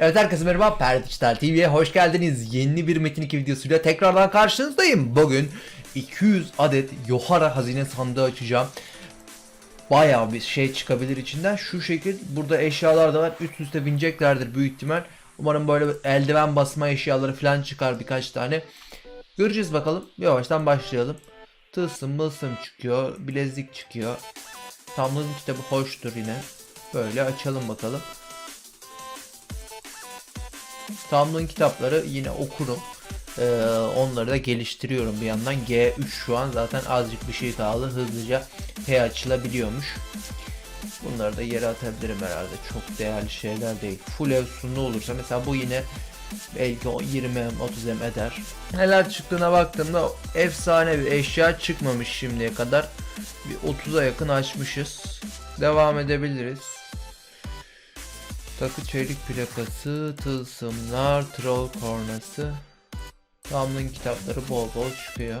Evet herkese merhaba Perde Dijital TV'ye hoş geldiniz. Yeni bir Metin 2 videosuyla tekrardan karşınızdayım. Bugün 200 adet Yohara hazine sandığı açacağım. Bayağı bir şey çıkabilir içinden. Şu şekil burada eşyalar da var. Üst üste bineceklerdir büyük ihtimal. Umarım böyle eldiven basma eşyaları falan çıkar birkaç tane. Göreceğiz bakalım. Yavaştan başlayalım. Tılsım mılsım çıkıyor. Bilezik çıkıyor. Tamlığın kitabı hoştur yine. Böyle açalım bakalım. Tamlığın kitapları yine okurum. Ee, onları da geliştiriyorum bir yandan. G3 şu an zaten azıcık bir şey kaldı. Hızlıca P açılabiliyormuş. Bunları da yere atabilirim herhalde. Çok değerli şeyler değil. Full efsunlu olursa mesela bu yine belki o 20M 30M eder. Neler çıktığına baktığımda efsane bir eşya çıkmamış şimdiye kadar. Bir 30'a yakın açmışız. Devam edebiliriz. Takı çelik plakası, tılsımlar, troll kornası. Tamlığın kitapları bol bol çıkıyor.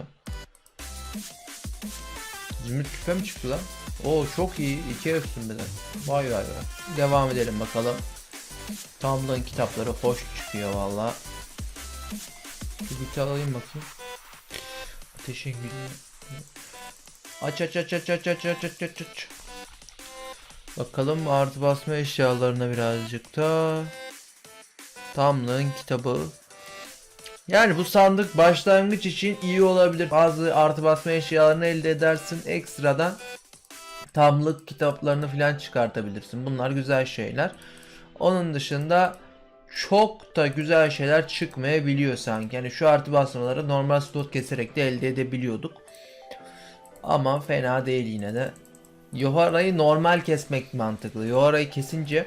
Zümrüt küpe mi çıktı lan? Oo çok iyi. iki bir de. Vay vay vay. Devam edelim bakalım. Tamlığın kitapları hoş çıkıyor valla. Şu güçü alayım bakayım. Ateşin gülü. Aç aç aç aç aç aç aç aç aç aç. Bakalım artı basma eşyalarına birazcık da. Tamlığın kitabı. Yani bu sandık başlangıç için iyi olabilir. Bazı artı basma eşyalarını elde edersin ekstradan. Tamlık kitaplarını falan çıkartabilirsin. Bunlar güzel şeyler. Onun dışında çok da güzel şeyler çıkmayabiliyor sanki. Yani şu artı basmaları normal slot keserek de elde edebiliyorduk. Ama fena değil yine de. Yohara'yı normal kesmek mantıklı. Yohara'yı kesince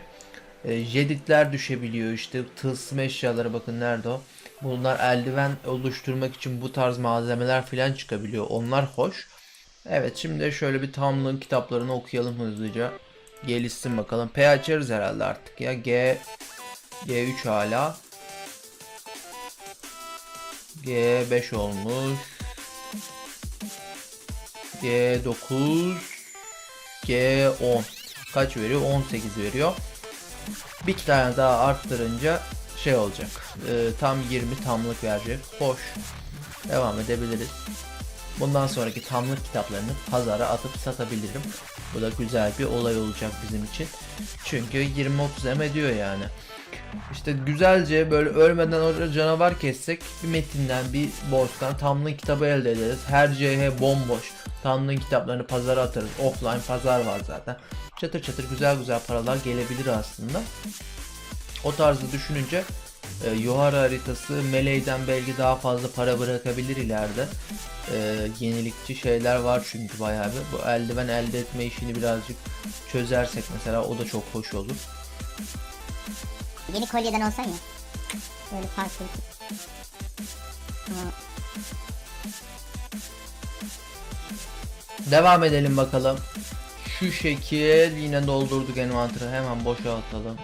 e, jeditler düşebiliyor işte tılsım eşyaları bakın nerede o. Bunlar eldiven oluşturmak için bu tarz malzemeler falan çıkabiliyor. Onlar hoş. Evet şimdi şöyle bir tamlığın kitaplarını okuyalım hızlıca. Gelişsin bakalım. P açarız herhalde artık ya. G G3 hala. G5 olmuş. G9 G10 kaç veriyor? 18 veriyor. Bir tane daha arttırınca şey olacak. Ee, tam 20 tamlık verecek. Hoş. Devam edebiliriz. Bundan sonraki tamlık kitaplarını pazara atıp satabilirim. Bu da güzel bir olay olacak bizim için. Çünkü 20-30 em ediyor yani. İşte güzelce böyle ölmeden orada canavar kessek bir metinden bir boss'tan tamlığın kitabı elde ederiz. Her CH bomboş. Tamlığın kitaplarını pazara atarız. Offline pazar var zaten. Çatır çatır güzel güzel paralar gelebilir aslında. O tarzı düşününce e, Yohara haritası Melee'den belki daha fazla para bırakabilir ileride. E, yenilikçi şeyler var çünkü bayağı bir. Bu eldiven elde etme işini birazcık çözersek mesela o da çok hoş olur. Yeni kolyeden olsan ya. Böyle farklı. Ama Devam edelim bakalım. Şu şekil yine doldurduk envanterı hemen boşaltalım.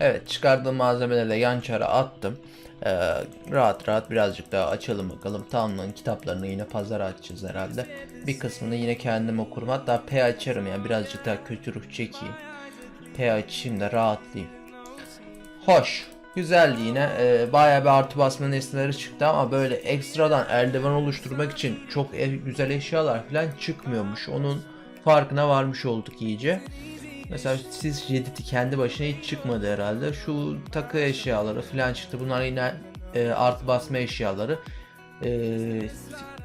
Evet çıkardığım malzemelerle yan çara attım. Ee, rahat rahat birazcık daha açalım bakalım. Tamamının kitaplarını yine pazara açacağız herhalde. Bir kısmını yine kendim okurum. Hatta P açarım yani birazcık daha kötü ruh çekeyim. P açayım da rahatlayayım. Hoş. Güzeldi yine. Ee, bayağı bir artı basma nesneleri çıktı ama böyle ekstradan eldiven oluşturmak için çok e- güzel eşyalar falan çıkmıyormuş. Onun farkına varmış olduk iyice. Mesela siz Jedit'i kendi başına hiç çıkmadı herhalde. Şu takı eşyaları falan çıktı. Bunlar yine e, artı basma eşyaları. E,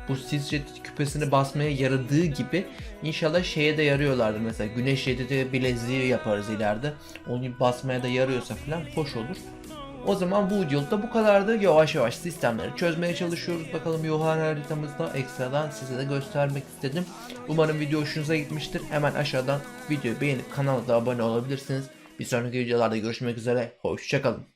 bu Jedit küpesini basmaya yaradığı gibi inşallah şeye de yarıyorlardır. Mesela güneş Jedit'i bileziği yaparız ileride. Onu basmaya da yarıyorsa falan hoş olur. O zaman bu videoda bu kadardı. Yavaş yavaş sistemleri çözmeye çalışıyoruz. Bakalım Yohan haritamızda ekstradan size de göstermek istedim. Umarım video hoşunuza gitmiştir. Hemen aşağıdan videoyu beğenip kanala da abone olabilirsiniz. Bir sonraki videolarda görüşmek üzere. Hoşçakalın.